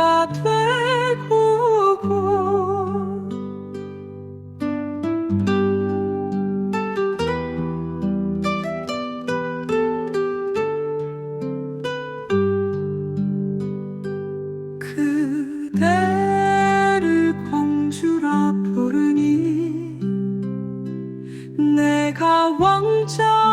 가 되고 그대를 공주라 부르니 내가 왕자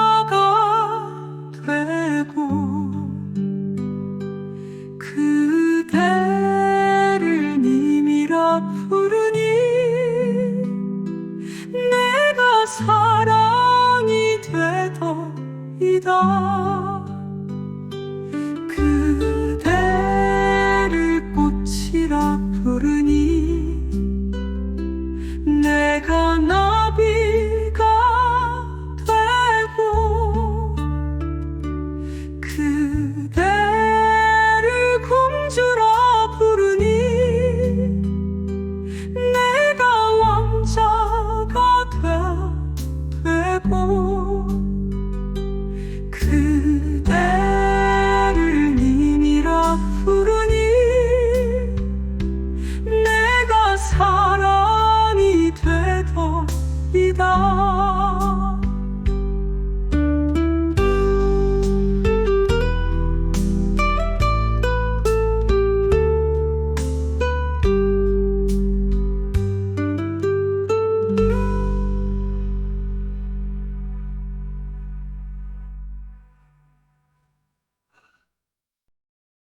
부르니 내가 사랑이 되더이다. 그대를 꽃이라 부르니 그대를 님이라 부르니 내가 사람이 되더이다